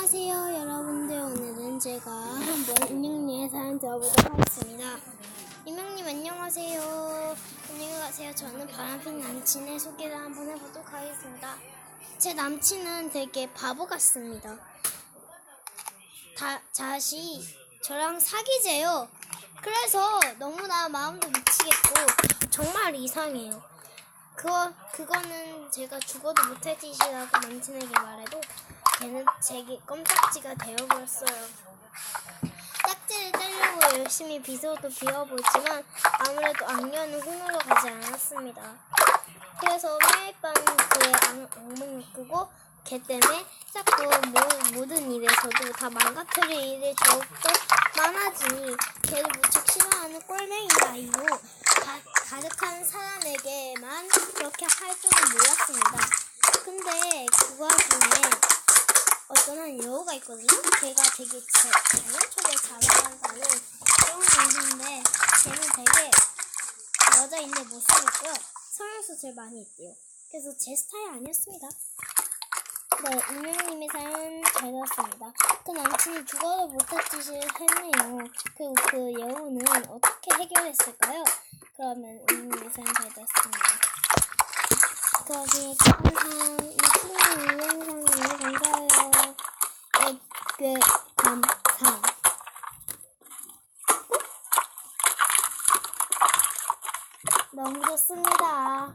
안녕하세요 여러분들. 오늘은 제가 한번 임명님의 사연 들어보도록 하겠습니다. 임명님 안녕하세요. 안녕히 가세요. 저는 바람핀 남친의 소개를 한번 해보도록 하겠습니다. 제 남친은 되게 바보 같습니다. 다, 자시 저랑 사귀재요. 그래서 너무나 마음도 미치겠고 정말 이상해요. 그거 그거는 제가 죽어도 못할 짓이라고 남친에게 말해도 걔는 제게 껌딱지가 되어버렸어요. 짝지를 떼려고 열심히 비서도 비워보지만 아무래도 악녀는 흥으로 가지 않았습니다. 그래서 매일 밤 그의 악- 악몽을 꾸고 걔 때문에 자꾸 모, 모든 일에 저도 다 망가뜨릴 일이 더욱더 많아지니 걔를 무척 싫어하는 꼴맹이 아이로 가, 가득한 사람에게만 그렇게 할 줄은 몰랐습니다. 근데 그와 한 여우가 있거든요. 걔가 되게 제, 장난쳐게 잘한다는 그런 남자인데 걔는 되게 여자인데 못생겼고요. 성형수술 많이 했대요. 그래서 제 스타일 아니었습니다. 네, 임명님의 사연 잘 들었습니다. 그 남친이 죽어도 못할 짓을 했네요. 그리고 그 여우는 어떻게 해결했을까요? 그러면 임명님의 사연 잘 들었습니다. 그러기 항상 이 친구 영상을 감사해요. 에그 감상. 너무 좋습니다.